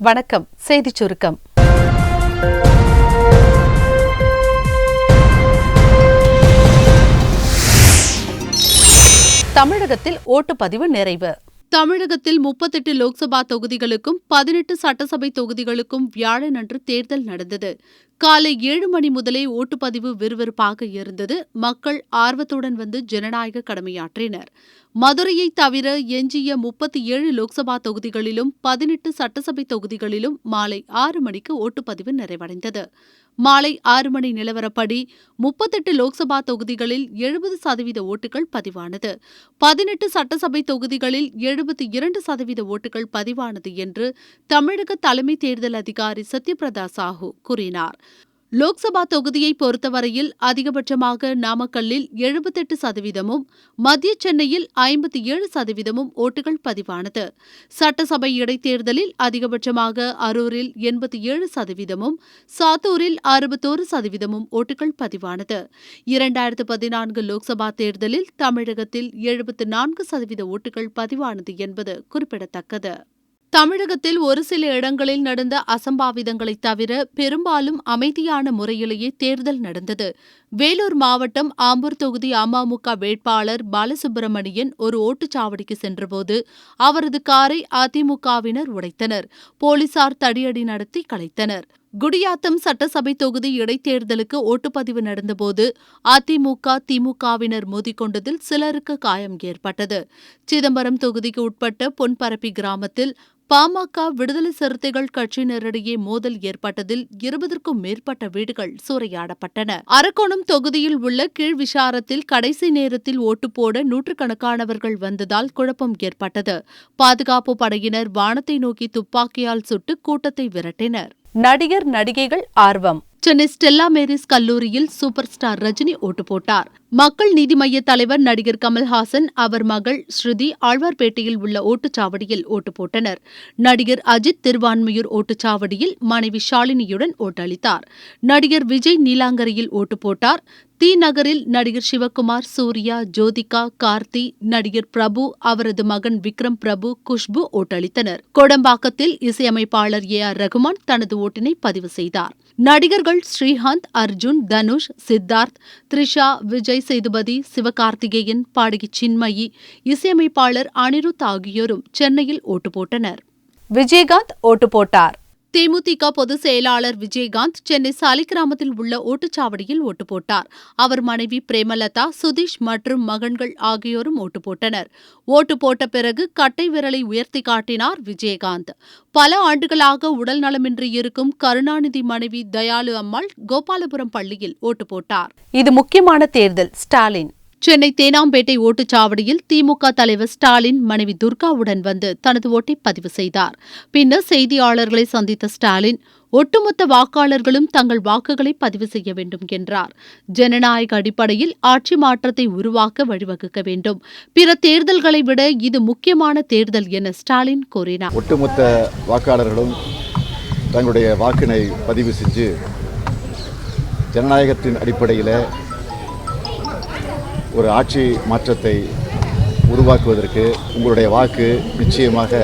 வணக்கம். செய்திச் சுருக்கம். தமிழகத்தில் ஓட்டுப்பதிவு நிறைவு. தமிழகத்தில் முப்பத்தெட்டு லோக்சபா தொகுதிகளுக்கும் பதினெட்டு சட்டசபை தொகுதிகளுக்கும் வியாழனன்று தேர்தல் நடந்தது. காலை ஏழு மணி முதலே ஓட்டுப்பதிவு விறுவிறுப்பாக இருந்தது. மக்கள் ஆர்வத்துடன் வந்து ஜனநாயக கடமையாற்றினர். மதுரையை தவிர எஞ்சிய முப்பத்தி ஏழு லோக்சபா தொகுதிகளிலும் பதினெட்டு சட்டசபை தொகுதிகளிலும் மாலை ஆறு மணிக்கு ஓட்டுப்பதிவு நிறைவடைந்தது. மாலை ஆறு மணி நிலவரப்படி முப்பத்தெட்டு லோக்சபா தொகுதிகளில் எழுபது சதவீத ஓட்டுகள் பதிவானது. பதினெட்டு சட்டசபை தொகுதிகளில் எழுபத்தி இரண்டு சதவீத ஓட்டுகள் பதிவானது என்று தமிழக தலைமை தேர்தல் அதிகாரி சத்யபிரதா சாஹூ கூறினார். லோக்சபா தொகுதியை பொறுத்தவரையில் அதிகபட்சமாக நாமக்கல்லில் எழுபத்தெட்டு சதவீதமும் மத்திய சென்னையில் ஐம்பத்தி ஏழு சதவீதமும் ஓட்டுகள் பதிவானது. சட்டசபை இடைத்தேர்தலில் அதிகபட்சமாக அரூரில் எண்பத்தி ஏழு சதவீதமும் சாத்தூரில் அறுபத்தோரு சதவீதமும் ஓட்டுகள் பதிவானது. இரண்டாயிரத்து பதினான்கு லோக்சபா தேர்தலில் தமிழகத்தில் எழுபத்து நான்கு சதவீத ஓட்டுகள் பதிவானது என்பது குறிப்பிடத்தக்கது. தமிழகத்தில் ஒரு சில இடங்களில் நடந்த அசம்பாவிதங்களைத் தவிர பெரும்பாலும் அமைதியான முறையிலேயே தேர்தல் நடந்தது. வேலூர் மாவட்டம் ஆம்பூர் தொகுதி அமமுக வேட்பாளர் பாலசுப்பிரமணியன் ஒரு ஓட்டுச்சாவடிக்கு சென்றபோது அவரது காரை அதிமுகவினர் உடைத்தனர். போலீசார் தடியடி நடத்தி கலைத்தனர். குடியாத்தம் சட்டசபை தொகுதி இடைத்தேர்தலுக்கு ஓட்டுப்பதிவு நடந்தபோது அதிமுக திமுகவினர் மோதிக்கொண்டதில் சிலருக்கு காயம் ஏற்பட்டது. சிதம்பரம் தொகுதிக்கு உட்பட்ட பொன்பரப்பி கிராமத்தில் பாமக விடுதலை சிறுத்தைகள் கட்சியினரிடையே மோதல் ஏற்பட்டதில் இருபதற்கும் மேற்பட்ட வீடுகள் சூறையாடப்பட்டன. அரக்கோணம் தொகுதியில் உள்ள கீழ்விசாரத்தில் கடைசி நேரத்தில் ஓட்டு போட நூற்றுக்கணக்கானவர்கள் வந்ததால் குழப்பம் ஏற்பட்டது. பாதுகாப்பு படையினர் வானத்தை நோக்கி துப்பாக்கியால் சுட்டு கூட்டத்தை விரட்டினர். நடிகர் நடிகைகள் ஆர்வம். சென்னை ஸ்டெல்லா மேரிஸ் கல்லூரியில் சூப்பர் ஸ்டார் ரஜினி ஓட்டு போட்டார். மக்கள் நீதி மைய தலைவர் நடிகர் கமல்ஹாசன் அவர் மகள் ஸ்ருதி ஆழ்வார்பேட்டையில் உள்ள ஓட்டுச்சாவடியில் ஓட்டு போட்டனர். நடிகர் அஜித் திருவான்மையூர் ஓட்டுச்சாவடியில் மனைவி ஷாலினியுடன் ஓட்டளித்தார். நடிகர் விஜய் நீலாங்கரையில் ஓட்டு போட்டார். தி நகரில் நடிகர் சிவகுமார் சூர்யா ஜோதிகா கார்த்தி நடிகர் பிரபு அவரது மகன் விக்ரம் பிரபு குஷ்பு ஓட்டளித்தனர். கோடம்பாக்கத்தில் இசையமைப்பாளர் ஏ ஆர் ரகுமான் தனது ஓட்டினை பதிவு செய்தார். நடிகர்கள் ஸ்ரீகாந்த் அர்ஜுன் தனுஷ் சித்தார்த் த்ரிஷா விஜய் சேதுபதி சிவகார்த்திகேயன் பாடகி சின்மயி இசையமைப்பாளர் அனிருத் ஆகியோரும் சென்னையில் ஓட்டு போட்டனர். விஜயகாந்த் ஓட்டு போட்டார். தேமுதிக பொதுச் செயலாளர் விஜயகாந்த் சென்னை சாலிகிராமத்தில் உள்ள ஓட்டுச்சாவடியில் ஓட்டு போட்டார். அவர் மனைவி பிரேமலதா சுதீஷ் மற்றும் மகன்கள் ஆகியோரும் ஓட்டு போட்டனர். ஓட்டு போட்ட பிறகு கட்டை விரலை உயர்த்தி காட்டினார் விஜயகாந்த். பல ஆண்டுகளாக உடல் நலமின்றி இருக்கும் கருணாநிதி மனைவி தயாளு அம்மாள் கோபாலபுரம் பள்ளியில் ஓட்டு போட்டார். இது முக்கியமான தேர்தல். ஸ்டாலின் சென்னை தேனாம்பேட்டை ஓட்டுச்சாவடியில் திமுக தலைவர் ஸ்டாலின் மனைவி துர்காவுடன் வந்து தனது ஓட்டை பதிவு செய்தார். பின்னர் செய்தியாளர்களை சந்தித்த ஸ்டாலின் ஒட்டுமொத்த வாக்காளர்களும் தங்கள் வாக்குகளை பதிவு செய்ய வேண்டும் என்றார். ஜனநாயக அடிப்படையில் ஆட்சி மாற்றத்தை உருவாக்க வழிவகுக்க வேண்டும். பிற தேர்தல்களை விட இது முக்கியமான தேர்தல் என ஸ்டாலின் கூறினார். ஒட்டுமொத்த வாக்காளர்களும் தங்களுடைய வாக்கினை பதிவு செஞ்சு ஜனநாயகத்தின் அடிப்படையில் ஒரு ஆட்சி மாற்றத்தை உருவாக்குவதற்கு உங்களுடைய வாக்கு நிச்சயமாக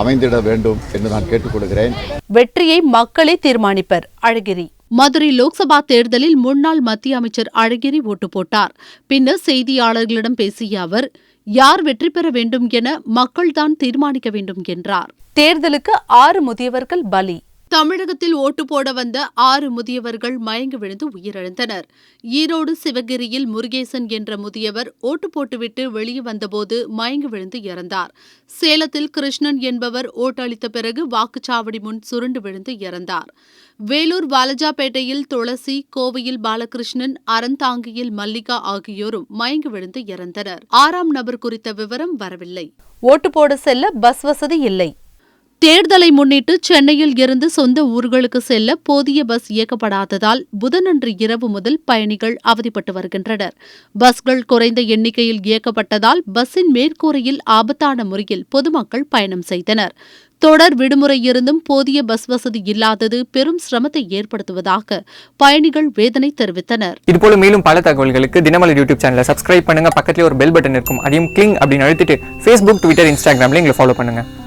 அமைந்திட வேண்டும் என்று நான் கேட்டுக்கொள்கிறேன். வெற்றியை மக்களே தீர்மானிப்பர். அழகிரி. மதுரை லோக்சபா தேர்தலில் முன்னாள் மத்திய அமைச்சர் அழகிரி ஓட்டு போட்டார். பின்னர் செய்தியாளர்களிடம் பேசிய அவர் யார் வெற்றி பெற வேண்டும் என மக்கள்தான் தீர்மானிக்க வேண்டும் என்றார். தேர்தலுக்கு ஆறு முதியவர்கள் பலி. தமிழகத்தில் ஓட்டு போட வந்த ஆறு முதியவர்கள் மயங்கி விழுந்து உயிரிழந்தனர். ஈரோடு சிவகிரியில் முருகேசன் என்ற முதியவர் ஓட்டு போட்டுவிட்டு வெளியே வந்தபோது மயங்கி விழுந்து இறந்தார். சேலத்தில் கிருஷ்ணன் என்பவர் ஓட்டளித்த பிறகு வாக்குச்சாவடி முன் சுருண்டு விழுந்து இறந்தார். வேலூர் வாலஜாபேட்டையில் துளசி கோவையில் பாலகிருஷ்ணன் அறந்தாங்கியில் மல்லிகா ஆகியோரும் மயங்கி விழுந்து இறந்தனர். ஆறாம் நபர் குறித்த விவரம் வரவில்லை. ஓட்டு போட செல்ல பஸ் வசதி இல்லை. தேர்தலை முன்னிட்டு சென்னையில் இருந்து சொந்த ஊர்களுக்கு செல்ல போதிய பஸ் இயக்கப்படாததால் புதனன்று இரவு முதல் பயணிகள் அவதிப்பட்டு வருகின்றனர். பஸ்கள் குறைந்த எண்ணிக்கையில் இயக்கப்பட்டதால் பஸ்ஸின் மேற்கூரையில் ஆபத்தான முறையில் பொதுமக்கள் பயணம் செய்தனர். தொடர் விடுமுறை இருந்தும் போதிய பஸ் வசதி இல்லாதது பெரும் சிரமத்தை ஏற்படுத்துவதாக பயணிகள் வேதனை தெரிவித்தனர். இதுபோல மேலும் பல தகவல்களுக்கு தினமலர் யூடியூப் சேனலை சப்ஸ்கிரைப் பண்ணுங்க. பக்கத்துல ஒரு பெல் பட்டன் இருக்கும். அதையும் கிளிங் அப்படின்னு அழுத்திட்டு ஃபேஸ்புக் ட்விட்டர் இன்ஸ்டாகிராம்ல எங்களை ஃபாலோ பண்ணுங்க.